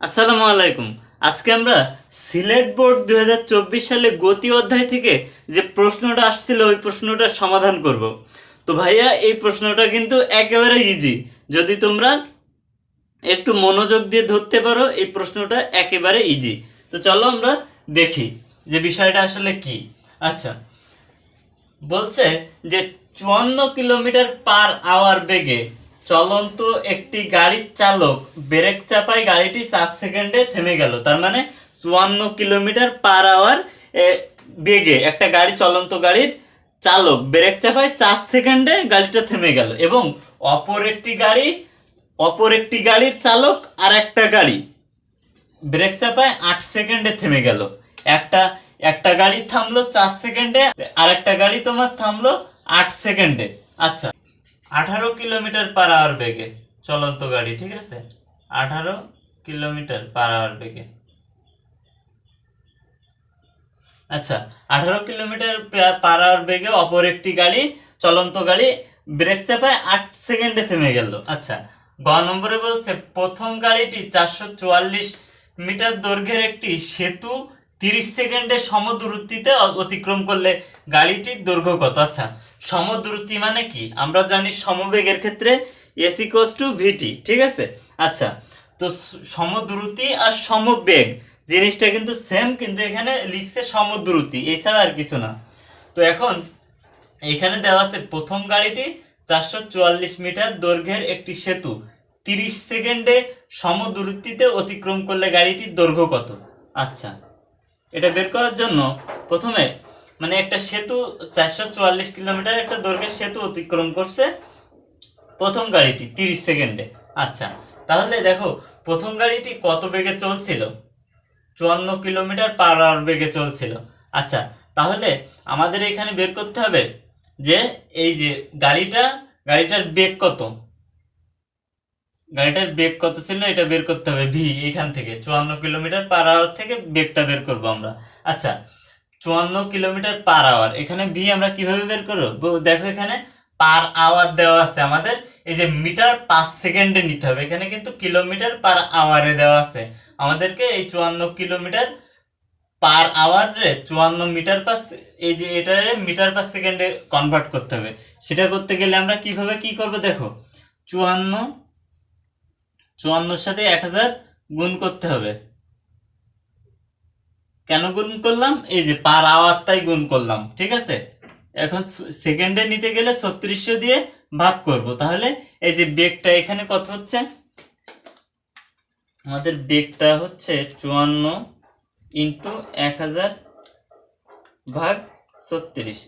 আসসালামু আলাইকুম। আজকে আমরা সিলেট বোর্ড দু হাজার চব্বিশ সালে গতি অধ্যায় থেকে যে প্রশ্নটা আসছিল, ওই প্রশ্নটার সমাধান করব। তো ভাইয়া, এই প্রশ্নটা কিন্তু একেবারে ইজি যদি তোমরা একটু মনোযোগ দিয়ে ধরতে পারো, এই প্রশ্নটা একেবারে ইজি তো চলো আমরা দেখি যে বিষয়টা আসলে কি। আচ্ছা বলছে যে চুয়ান্ন কিলোমিটার পার আওয়ার বেগে চলন্ত একটি গাড়ির চালক ব্রেক চাপায় গাড়িটি চার সেকেন্ডে থেমে গেল। তার মানে চুয়ান্ন কিলোমিটার পার আওয়ার বেগে একটা গাড়ি, চলন্ত গাড়ির চালক ব্রেক চাপায় চার সেকেন্ডে গাড়িটা থেমে গেল এবং অপর একটি গাড়ি, অপর একটি গাড়ির চালক আর একটা গাড়ি ব্রেক চাপায় আট সেকেন্ডে থেমে গেল। একটা একটা গাড়ি থামলো চার সেকেন্ডে, আর একটা গাড়ি তোমার থামলো আট সেকেন্ডে। আচ্ছা। আঠারো কিলোমিটার পার আওয়ার বেগে। চলন্ত গাড়ি, ঠিক আছে? আঠারো কিলোমিটার পার আওয়ার বেগে। আচ্ছা আঠারো কিলোমিটার পার আওয়ার বেগে অপর একটি গাড়ি, চলন্ত গাড়ি ব্রেক চাপায় আট সেকেন্ডে থেমে গেল। আচ্ছা গ নম্বরে বলছে, প্রথম গাড়িটি চারশো চুয়াল্লিশ মিটার দৈর্ঘ্যের একটি সেতু তিরিশ সেকেন্ডে সমদূরত্বিতে অতিক্রম করলে গাড়িটির দৈর্ঘ্য কত? আচ্ছা সমদূরত্ব মানে কি? আমরা জানি সমবেগের ক্ষেত্রে এস ইকোয়াস টু ভিটি ঠিক আছে? আচ্ছা তো সমদূরত্ব আর সমবেগ, জিনিসটা কিন্তু সেম কিন্তু এখানে লিখছে সমদূরত্ব, এছাড়া আর কিছু না। তো এখন এখানে দেওয়া আছে, প্রথম গাড়িটি চারশো চুয়াল্লিশ মিটার দৈর্ঘ্যের একটি সেতু। তিরিশ সেকেন্ডে সমদূরত্বিতে অতিক্রম করলে গাড়িটির দৈর্ঘ্য কত? আচ্ছা এটা বের করার জন্য প্রথমে মানে একটা সেতু চারশো চুয়াল্লিশ কিলোমিটার একটা দৈর্ঘ্যের সেতু অতিক্রম করছে প্রথম গাড়িটি, তিরিশ সেকেন্ডে। আচ্ছা তাহলে দেখো, প্রথম গাড়িটি কত বেগে চলছিল? চুয়ান্ন কিলোমিটার পার আওয়ার বেগে চলছিল। আচ্ছা তাহলে আমাদের এখানে বের করতে হবে যে এই যে গাড়িটা, গাড়িটার বেগ কত? গাড়িটার বেগ কত ছিল এটা বের করতে হবে ভি এখান থেকে। চুয়ান্ন কিলোমিটার পার আওয়ার থেকে বেগটা বের করব আমরা। আচ্ছা চুয়ান্ন কিলোমিটার পার আওয়ার এখানে ভি আমরা কীভাবে বের করব? দেখো এখানে পার আওয়ার দেওয়া আছে আমাদের। এই যে মিটার পাঁচ সেকেন্ডে নিতে হবে, এখানে কিন্তু কিলোমিটার পার আওয়ারে দেওয়া আছে। আমাদেরকে এই চুয়ান্ন কিলোমিটার পার আওয়ারে চুয়ান্ন মিটার পার এই যে এটারে মিটার পার সেকেন্ডে কনভার্ট করতে হবে। সেটা করতে গেলে আমরা কীভাবে কি করব দেখো? চুয়ান্ন চুয়ান্নর সাথে এক হাজার গুণ করতে হবে। কেন গুণ করলাম? এই যে পার আওয়ারটাই গুণ করলাম, ঠিক আছে? এখন সেকেন্ডে নিতে গেলে ছত্রিশশো দিয়ে ভাগ করব। তাহলে এই যে বেগটা এখানে কত হচ্ছে? আমাদের বেগটা হচ্ছে চুয়ান্ন ইন্টু এক হাজার ভাগ ছত্রিশ,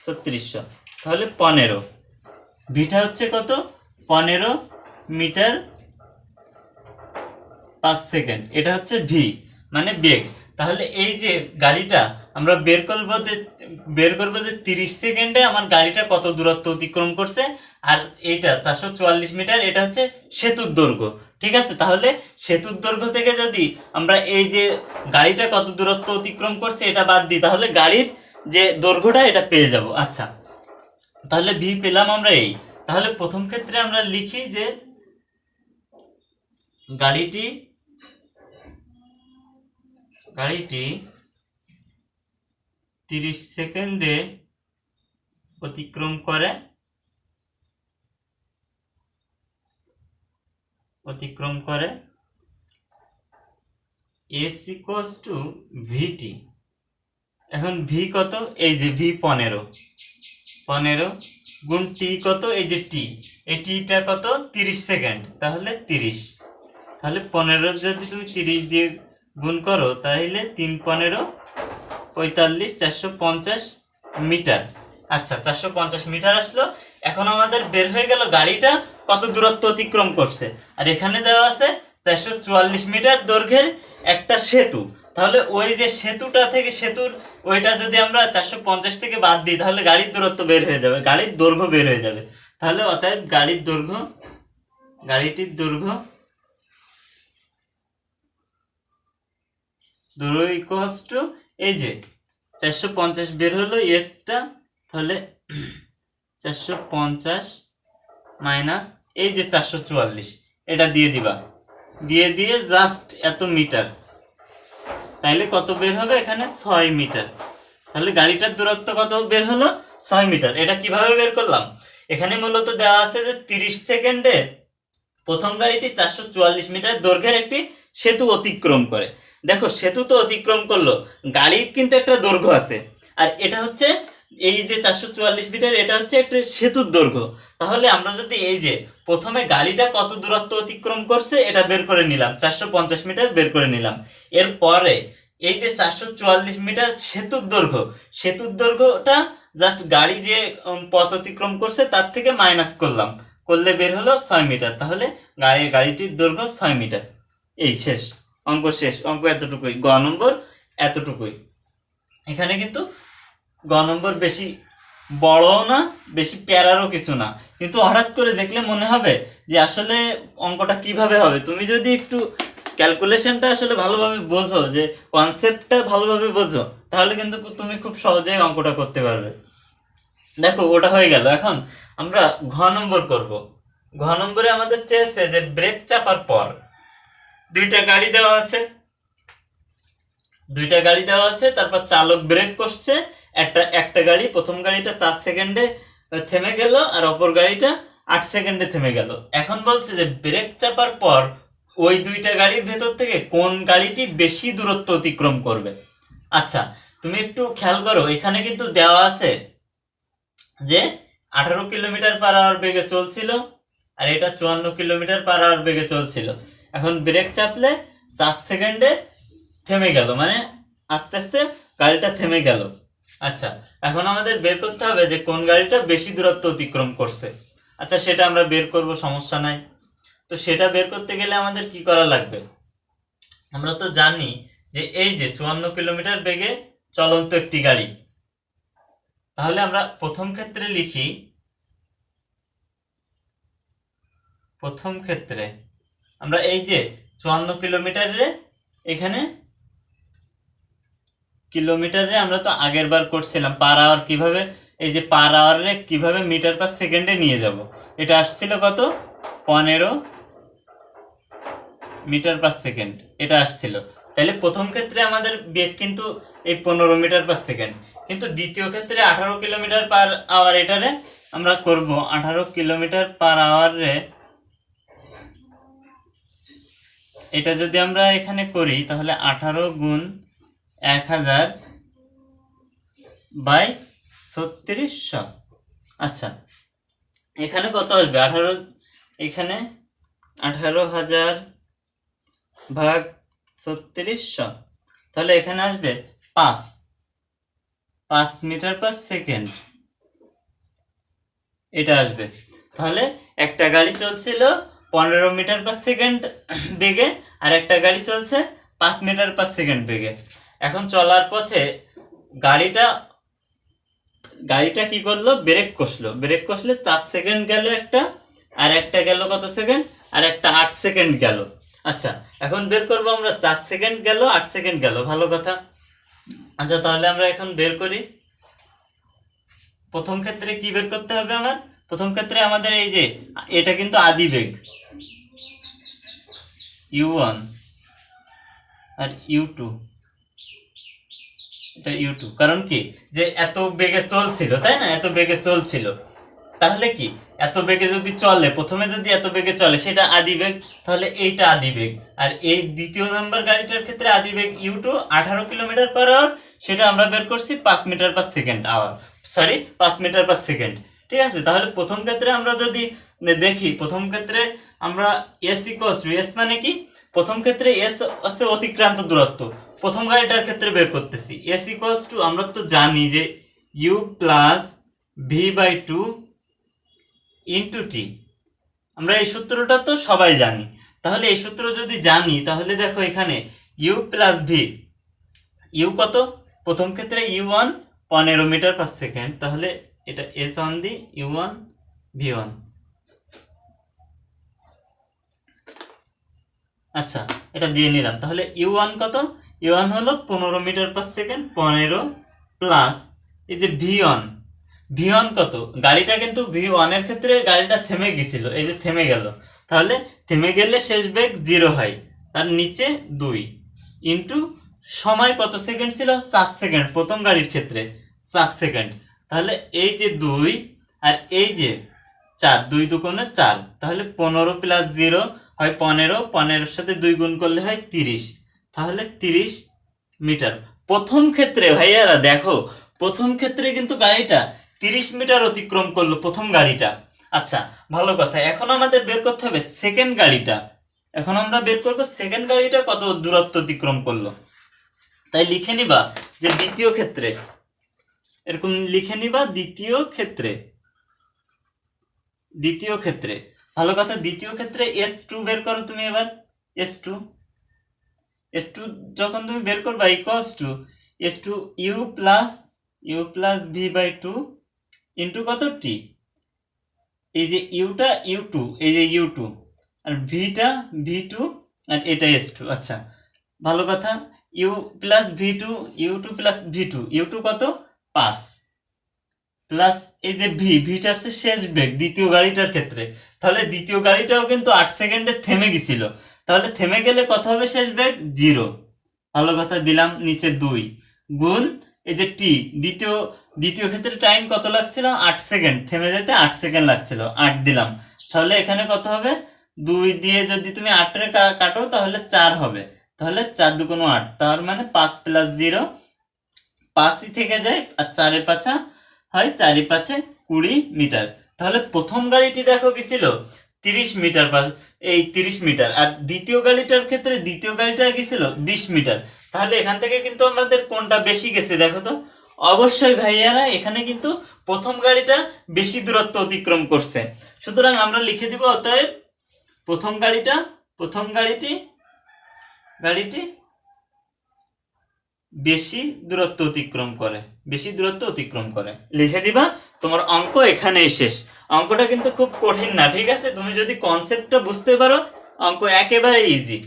ছত্রিশশো। তাহলে পনেরো। ভিটা হচ্ছে কত? পনেরো মিটার পাঁচ সেকেন্ড। এটা হচ্ছে ভি মানে বেগ। তাহলে এই যে গাড়িটা, আমরা বের করব যে, বের করব যে তিরিশ সেকেন্ডে আমার গাড়িটা কত দূরত্ব অতিক্রম করছে, আর এইটা চারশো চুয়াল্লিশ মিটার, এটা হচ্ছে সেতুর দৈর্ঘ্য। ঠিক আছে? তাহলে সেতুর দৈর্ঘ্য থেকে যদি আমরা এই যে গাড়িটা কত দূরত্ব অতিক্রম করছে, এটা বাদ দিই, তাহলে গাড়ির যে দৈর্ঘ্যটা, এটা পেয়ে যাব। আচ্ছা। তাহলে ভি পেলাম আমরা এই। তাহলে প্রথম ক্ষেত্রে আমরা লিখি যে গাড়িটি গাড়িটি তিরিশ সেকেন্ডে অতিক্রম করে। অতিক্রম করে। এস ইকোয়াস টু ভিটি এখন ভি কত? এই যে ভি পনেরো। পনেরো গুণ টি কত? এই যে টি এই টিটা কত? তিরিশ সেকেন্ড। তাহলে তিরিশ। তাহলে পনেরো যদি তুমি তিরিশ দিয়ে গুণ করো, তাহলে তিন পনেরো পঁয়তাল্লিশ চারশো পঞ্চাশ মিটার। আচ্ছা চারশো পঞ্চাশ মিটার আসলো। এখন আমাদের বের হয়ে গেল গাড়িটা, কত দূরত্ব অতিক্রম করছে। আর এখানে দেওয়া আছে চারশো চুয়াল্লিশ মিটার দৈর্ঘ্যের একটা সেতু। তাহলে ওই যে সেতুটা থেকে সেতুর, ওইটা যদি আমরা চারশো পঞ্চাশ থেকে বাদ দিই, তাহলে গাড়ির দূরত্ব বের হয়ে যাবে, গাড়ির দৈর্ঘ্য বের হয়ে যাবে। তাহলে অতএব গাড়ির দৈর্ঘ্য, গাড়িটির দৈর্ঘ্য দৈর্ঘ্য ইকুয়ালস টু এই যে চারশো পঞ্চাশ বের হলো এসটা তাহলে চারশো পঞ্চাশ মাইনাস এই যে চারশো চুয়াল্লিশ, এটা দিয়ে দিবা। দিয়ে দিয়ে জাস্ট এত মিটার। তাইলে কত বের হবে এখানে? ছয় মিটার। তাহলে গাড়িটার দূরত্ব কত বের হলো? ছয় মিটার। এটা কীভাবে বের করলাম? এখানে মূলত দেওয়া আছে যে তিরিশ সেকেন্ডে প্রথম গাড়িটি চারশো চুয়াল্লিশ মিটার দৈর্ঘ্যের একটি সেতু অতিক্রম করে। দেখো, সেতু তো অতিক্রম করল, গাড়ির কিন্তু একটা দৈর্ঘ্য আছে। আর এটা হচ্ছে, এই যে চারশো চুয়াল্লিশ মিটার, এটা হচ্ছে একটা সেতুর দৈর্ঘ্য। তাহলে আমরা যদি এই যে, প্রথমে গাড়িটা কত দূরত্ব অতিক্রম করছে, এটা বের করে নিলাম, চারশো পঞ্চাশ মিটার বের করে নিলাম। এরপরে, এই যে চারশো চুয়াল্লিশ মিটার সেতুর দৈর্ঘ্য, সেতুর দৈর্ঘ্যটা জাস্ট গাড়ি যে পথ অতিক্রম করছে, তার থেকে মাইনাস করলাম। করলে বের হলো ছয় মিটার, তাহলে গাড়ি, গাড়িটির দৈর্ঘ্য ছয় মিটার। এই শেষ। অঙ্ক শেষ। অঙ্ক এতটুকুই। গ নম্বর এতটুকুই। এখানে কিন্তু গ নম্বর বেশি বড়ও না, বেশি প্যারারও কিছু না। কিন্তু হঠাৎ করে দেখলে মনে হবে যে আসলে অঙ্কটা কীভাবে হবে। তুমি যদি একটু ক্যালকুলেশনটা আসলে ভালোভাবে বোঝো, যে কনসেপ্টটা ভালোভাবে বোঝো, তাহলে কিন্তু তুমি খুব সহজেই অঙ্কটা করতে পারবে। দেখো, ওটা হয়ে গেল। এখন আমরা ঘ নম্বর করব। ঘ নম্বরে আমাদের চেয়েছে যে ব্রেক চাপার পর। দুইটা গাড়ি দেওয়া আছে। দুইটা গাড়ি দেওয়া আছে, তারপর চালক ব্রেক করছে। একটা একটা গাড়ি, প্রথম গাড়িটা চার সেকেন্ডে থেমে গেল আর অপর গাড়িটা আট সেকেন্ডে থেমে গেল। এখন বলছে যে ব্রেক চাপার পর ওই দুইটা গাড়ির ভেতর থেকে কোন গাড়িটি বেশি দূরত্ব অতিক্রম করবে। আচ্ছা তুমি একটু খেয়াল করো, এখানে কিন্তু দেওয়া আছে যে আঠারো কিলোমিটার পার আওয়ার বেগে চলছিল আর এটা চুয়ান্ন কিলোমিটার পার আওয়ার বেগে চলছিল। এখন ব্রেক চাপলে চার সেকেন্ডে থেমে গেল মানে আস্তে আস্তে গাড়িটা থেমে গেল। আচ্ছা এখন আমাদের বের করতে হবে যে কোন গাড়িটা বেশি দূরত্ব অতিক্রম করছে। আচ্ছা সেটা আমরা বের করব, সমস্যা নাই। তো সেটা বের করতে গেলে আমাদের কি করা লাগবে? আমরা তো জানি যে এই যে চুয়ান্ন কিলোমিটার বেগে চলন্ত একটি গাড়ি। তাহলে আমরা প্রথম ক্ষেত্রে লিখি, প্রথম ক্ষেত্রে আমরা এই যে চুয়ান্ন কিলোমিটারে এখানে কিলোমিটারে আমরা তো আগের বার করছিলাম, পার আওয়ার কীভাবে, এই যে পার আওয়ারে কীভাবে মিটার পার সেকেন্ডে নিয়ে যাব? এটা আসছিল কত? পনেরো মিটার পার সেকেন্ড এটা আসছিল। তাহলে প্রথম ক্ষেত্রে আমাদের বেগ কিন্তু এই পনেরো মিটার পার সেকেন্ড কিন্তু দ্বিতীয় ক্ষেত্রে আঠারো কিলোমিটার পার আওয়ার এটারে আমরা করব। আঠারো কিলোমিটার পার আওয়ারে এটা যদি আমরা এখানে করি, তাহলে আঠারো গুণ এক হাজার বাই ছত্রিশশো। আচ্ছা এখানে কত আসবে? আঠারো, এখানে আঠারো হাজার ভাগ ছত্রিশশো। তাহলে এখানে আসবে পাঁচ। পাঁচ মিটার পার সেকেন্ড। এটা আসবে। তাহলে একটা গাড়ি চলছিল পনেরো মিটার পার সেকেন্ড বেগে আর একটা গাড়ি চলছে পাঁচ মিটার পার সেকেন্ড বেগে। এখন চলার পথে গাড়িটা গাড়িটা কি করল? ব্রেক কষলো। ব্রেক কষলে চার সেকেন্ড গেল একটা, আর একটা গেল কত সেকেন্ড? আর একটা আট সেকেন্ড গেল। আচ্ছা এখন বের করব আমরা। চার সেকেন্ড গেল, আট সেকেন্ড গেল। ভালো কথা। আচ্ছা তাহলে আমরা এখন বের করি। প্রথম ক্ষেত্রে কি বের করতে হবে আমার? প্রথম ক্ষেত্রে আমাদের এই যে, এটা কিন্তু আদি বেগ। ইউ ওয়ান আর ইউ টু। এটা ইউ টু। কারণ কি? যে এত বেগে চলছিল, তাই না? এত বেগে চলছিল। তাহলে কি? এত বেগে যদি চলে, প্রথমে যদি এত বেগে চলে, সেটা আদি বেগ তাহলে এইটা আদি বেগ আর এই দ্বিতীয় নাম্বার গাড়িটার ক্ষেত্রে আদি বেগ ইউ টু, আঠারো কিলোমিটার পার আওয়ার, সেটা আমরা বের করছি পাঁচ metre per second hour. Sorry, পাঁচ মিটার পার সেকেন্ড। ঠিক আছে, তাহলে প্রথম ক্ষেত্রে আমরা যদি দেখি, প্রথম ক্ষেত্রে আমরা এস ইকোয়াস টু এস মানে কি? প্রথম ক্ষেত্রে এস হচ্ছে অতিক্রান্ত দূরত্ব। প্রথম গাড়িটার ক্ষেত্রে বের করতেছি। এস ইকোয়ালস টু আমরা তো জানি যে U plus V by two into T আমরা এই সূত্রটা তো সবাই জানি। তাহলে এই সূত্র যদি জানি, তাহলে দেখো এখানে ইউ প্লাস ভি ইউ কত? প্রথম ক্ষেত্রে ইউ ওয়ান পনেরো মিটার পার সেকেন্ড তাহলে এটা এস ওয়ান দি ইউ ওয়ান, ভি ওয়ান। আচ্ছা এটা দিয়ে নিলাম। তাহলে ইউ ওয়ান কত? ইউ ওয়ান হলো পনেরো মিটার পার সেকেন্ড, পনেরো প্লাস এই যে ভি ওয়ান। ভি ওয়ান কত? গাড়িটা কিন্তু ভি ওয়ানের ক্ষেত্রে গাড়িটা থেমে গেছিল, এই যে থেমে গেল। তাহলে থেমে গেলে শেষ বেগ জিরো হয়, তার নিচে দুই। ইন্টু সময় কত সেকেন্ড ছিল? চার সেকেন্ড, প্রথম গাড়ির ক্ষেত্রে চার সেকেন্ড। তাহলে এই যে দুই আর এই যে চার, দুই দুগুণে চার, তাহলে পনেরো প্লাস জিরো হয় পনেরো, পনেরোর সাথে দুই গুণ করলে হয় তিরিশ। তাহলে তিরিশ মিটার। প্রথম ক্ষেত্রে ভাইয়ারা দেখো, প্রথম ক্ষেত্রে কিন্তু গাড়িটা তিরিশ মিটার অতিক্রম করল প্রথম গাড়িটা। আচ্ছা ভালো কথা। এখন আমাদের বের করতে হবে সেকেন্ড গাড়িটা। এখন আমরা বের করব সেকেন্ড গাড়িটা কত দূরত্ব অতিক্রম করল। তাই লিখে নিবা যে দ্বিতীয় ক্ষেত্রে এরকম লিখে নিবা দ্বিতীয় ক্ষেত্রে। দ্বিতীয় ক্ষেত্রে। ভালো কথা, দ্বিতীয় ক্ষেত্রে এস টু বের করো তুমি এবার। এস টু এস টু যখন তুমি বের করবা equals to S two U plus U plus V by two into কত টি এই যে ইউটা ইউ টু এই যে ইউ টু আর ভিটা ভি টু আর এটা এস টু আচ্ছা। ভালো কথা U plus V two U two plus V two U two কত? পাঁচ প্লাস এই যে ভি ভিটা হচ্ছে শেষ বেগ দ্বিতীয় গাড়িটার ক্ষেত্রে। তাহলে দ্বিতীয় গাড়িটাও কিন্তু আট সেকেন্ডে থেমে গেছিল। তাহলে থেমে গেলে কত হবে শেষ বেগ জিরো ভালো কথা, দিলাম নিচে দুই। গুণ এই যে টি দ্বিতীয় দ্বিতীয় ক্ষেত্রে টাইম কত লাগছিল? আট সেকেন্ড। থেমে যেতে আট সেকেন্ড লাগছিল। আট দিলাম। তাহলে এখানে কত হবে? দুই দিয়ে যদি তুমি আটের কাটো, তাহলে চার হবে। তাহলে চার দুগুণ আট। তার মানে পাঁচ প্লাস জিরো পাঁচই থেকে যায় আর চারে পাঁচা হয় চারি পাঁচে কুড়ি মিটার। তাহলে প্রথম গাড়িটি দেখো কি ছিল? তিরিশ মিটার বা এই তিরিশ মিটার। আর দ্বিতীয় গাড়িটার ক্ষেত্রে দ্বিতীয় গাড়িটা কি বিশ মিটার। তাহলে এখান থেকে কিন্তু আমাদের কোনটা বেশি গেছে দেখো তো? অবশ্যই ভাইয়ারা, এখানে কিন্তু প্রথম গাড়িটা বেশি দূরত্ব অতিক্রম করছে। সুতরাং আমরা লিখে দিব অতএব প্রথম গাড়িটা, প্রথম গাড়িটি গাড়িটি বেশি দূরত্ব অতিক্রম করে, বেশি দূরত্ব অতিক্রম করে। লিখে দিবা, তোমার অঙ্ক এখানেই শেষ। অঙ্কটা কিন্তু খুব কঠিন না, ঠিক আছে? তুমি যদি কনসেপ্টটা বুঝতে পারো, অঙ্ক একেবারে ইজি